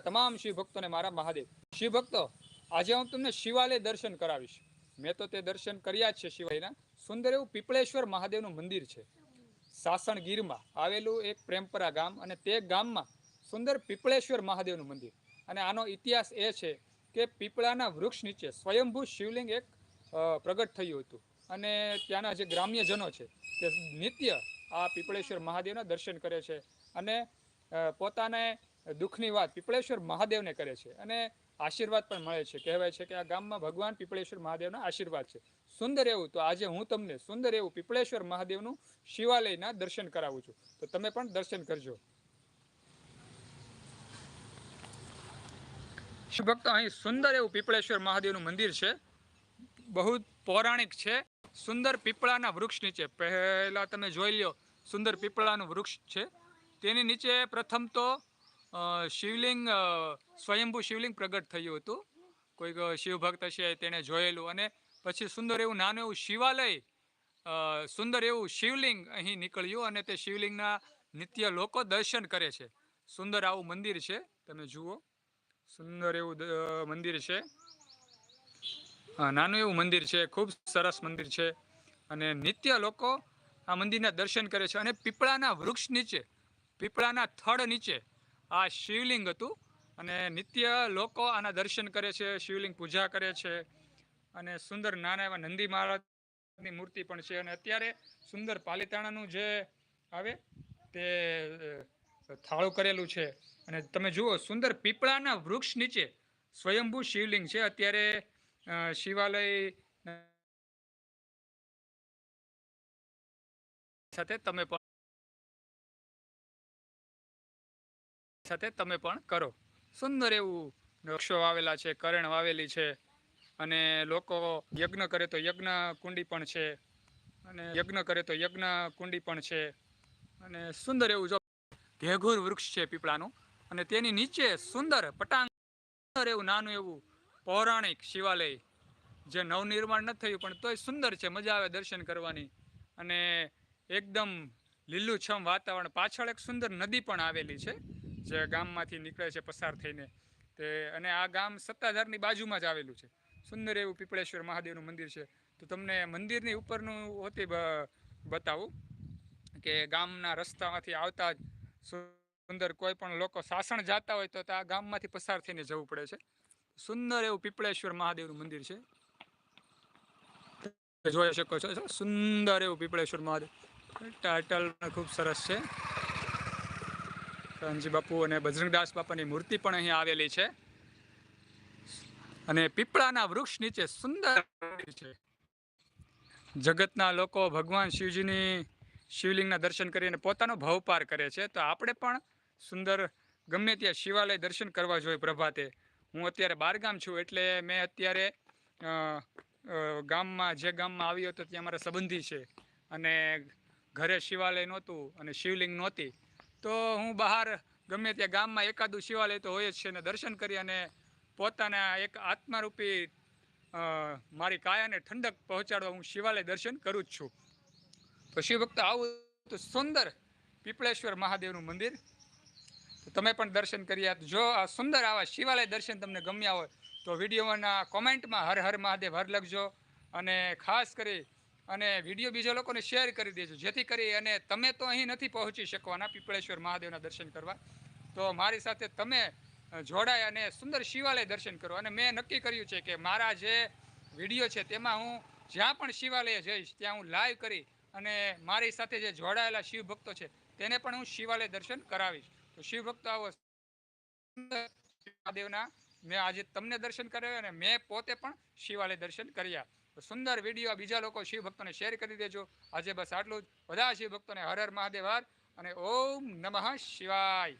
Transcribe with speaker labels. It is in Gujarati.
Speaker 1: તમામ શિવ ભક્તોને મારા મહાદેવ. શિવ ભક્તો આજે હું તમને શિવાલય દર્શન કરાવીશ. મેં તો તે દર્શન કર્યા જ છે શિવાલયના સુંદર એવું પીપળેશ્વર મહાદેવનું મંદિર છે. સાસણગીરમાં આવેલું એક પ્રેમપરા ગામ અને તે ગામમાં સુંદર પીપળેશ્વર મહાદેવનું મંદિર. અને આનો ઇતિહાસ એ છે કે પીપળાના વૃક્ષ નીચે સ્વયંભૂ શિવલિંગ એક પ્રગટ થયું હતું. અને ત્યાંના જે ગ્રામ્યજનો છે તે નિત્ય આ પીપળેશ્વર મહાદેવના દર્શન કરે છે. અને પોતાને દુઃખની વાત પીપળેશ્વર મહાદેવને કરે છે અને આશીર્વાદ પણ મળે છે. કહેવાય છે કે આ ગામમાં ભગવાન પીપળેશ્વર મહાદેવના આશીર્વાદ છે. સુંદર એવું, તો આજે હું તમને સુંદર એવું પીપળેશ્વર મહાદેવનું શિવાલયના દર્શન કરાવું છું. તો તમે પણ દર્શન કરજો. ભક્તો, અહીં સુંદર એવું પીપળેશ્વર મહાદેવનું મંદિર છે. બહુ પૌરાણિક છે. સુંદર પીપળાના વૃક્ષ નીચે, પહેલા તમે જોઈ લ્યો, સુંદર પીપળાનું વૃક્ષ છે. તેની નીચે પ્રથમ તો શિવલિંગ સ્વયંભૂ શિવલિંગ પ્રગટ થયું હતું. કોઈક શિવભક્ત છે તેણે જોયેલું અને પછી સુંદર એવું નાનું એવું શિવાલય સુંદર એવું શિવલિંગ અહીં નીકળ્યું અને તે શિવલિંગના નિત્ય લોકો દર્શન કરે છે. સુંદર આવું મંદિર છે, તમે જુઓ. સુંદર એવું મંદિર છે. નાનું એવું મંદિર છે, ખૂબ સરસ મંદિર છે અને નિત્ય લોકો આ મંદિરના દર્શન કરે છે અને પીપળાના વૃક્ષ નીચે, પીપળાના થડ નીચે આ શિવલિંગ હતું અને નિત્ય લોકો આના દર્શન કરે છે, શિવલિંગ પૂજા કરે છે અને સુંદર નાના એવા નંદી મહારાજની મૂર્તિ પણ છે અને અત્યારે સુંદર પાલિતાણાનું જે આવે તે થાળું કરેલું છે અને તમે જુઓ સુંદર પીપળાના વૃક્ષ નીચે સ્વયંભૂ શિવલિંગ છે. અત્યારે શિવાલય સાથે તમે સાથે તમે પણ કરો. સુંદર એવું વૃક્ષો વાવેલા છે, કરણ વાવેલી છે અને લોકો યજ્ઞ કરે તો યજ્ઞ કુંડી પણ છે અને યજ્ઞ કરે તો યજ્ઞ કુંડી પણ છે અને સુંદર એવું જો ઘેઘુર વૃક્ષ છે પીપળાનું અને તેની નીચે સુંદર પટાંગ એવું નાનું એવું પૌરાણિક શિવાલય જે નવનિર્માણ નથી થયું પણ તોય સુંદર છે, મજા આવે દર્શન કરવાની અને એકદમ લીલુંછમ વાતાવરણ. પાછળ એક સુંદર નદી પણ આવેલી છે. જે ગામમાંથી નીકળે છે પસાર થઈને. તે અને આ ગામ સત્તાધારની બાજુમાં જ આવેલું છે. સુંદર એવું પીપળેશ્વર મહાદેવનું મંદિર છે. તો તમને મંદિરની ઉપરનું હોતી બતાવું કે ગામના રસ્તામાંથી આવતા જ સુંદર કોઈ પણ લોકો સાસણ જતા હોય તો આ ગામમાંથી પસાર થઈને જવું પડે છે. સુંદર એવું પીપળેશ્વર મહાદેવનું મંદિર છે. જોઈ શકો છો, સુંદર એવું પીપળેશ્વર મહાદેવ. ટાઇટલ ખૂબ સરસ છે. કાનજી બાપુ અને બજરંગદાસ બાપાની મૂર્તિ પણ અહીં આવેલી છે. અને પીપળાના વૃક્ષ નીચે સુંદર છે. જગતના લોકો ભગવાન શિવજીની શિવલિંગના દર્શન કરીને પોતાનો ભવપાર કરે છે. તો આપણે પણ સુંદર, ગમે ત્યાં શિવાલય દર્શન કરવા જોઈએ પ્રભાતે. હું અત્યારે બારગામ છું એટલે મેં અત્યારે ગામમાં, જે ગામમાં આવ્યો હતો ત્યાં મારા સંબંધી છે. અને ઘરે શિવાલય નહોતું અને શિવલિંગ નહોતી. તો હું બહાર ગમે ત્યાં ગામમાં એકાદું શિવાલય તો હોય જ છે ને દર્શન કરી અને પોતાના એક આત્મારૂપી મારી કાયાને ઠંડક પહોંચાડવા હું શિવાલય દર્શન કરું જ છું. તો શિવભક્ત આવું તો સુંદર પીપળેશ્વર મહાદેવનું મંદિર. તમે પણ દર્શન કર્યા જો આ સુંદર આવા શિવાલય દર્શન તમને ગમ્યા હોય તો વિડીયોના કોમેન્ટમાં હર હર મહાદેવ, હર લખજો. અને ખાસ કરી અને વીડિયો બીજા લોકોને શેર કરી દેજો. જેથી કરી અને તમે તો અહીં નથી પહોંચી શકવાના પીપળેશ્વર મહાદેવના દર્શન કરવા. તો મારી સાથે તમે જોડાય અને સુંદર શિવાલય દર્શન કરો. અને મેં નક્કી કર્યું છે કે મારા જે વીડિયો છે તેમાં હું જ્યાં પણ શિવાલય જઈશ, ત્યાં હું લાઈવ કરી અને મારી સાથે જે જોડાયેલા શિવભક્તો છે, તેને પણ હું શિવાલય દર્શન કરાવીશ. તો શિવભક્તો આવો. મહાદેવના, મેં આજે તમને દર્શન કર્યા અને મેં પોતે પણ શિવાલય દર્શન કર્યા. સુંદર વીડિયો બીજા લોકો શિવ ભક્તોને શેર કરી દેજો. આજે બસ આટલું જ. બધા શિવ ભક્તોને હર હર મહાદેવ હર અને ઓમ નમઃ શિવાય.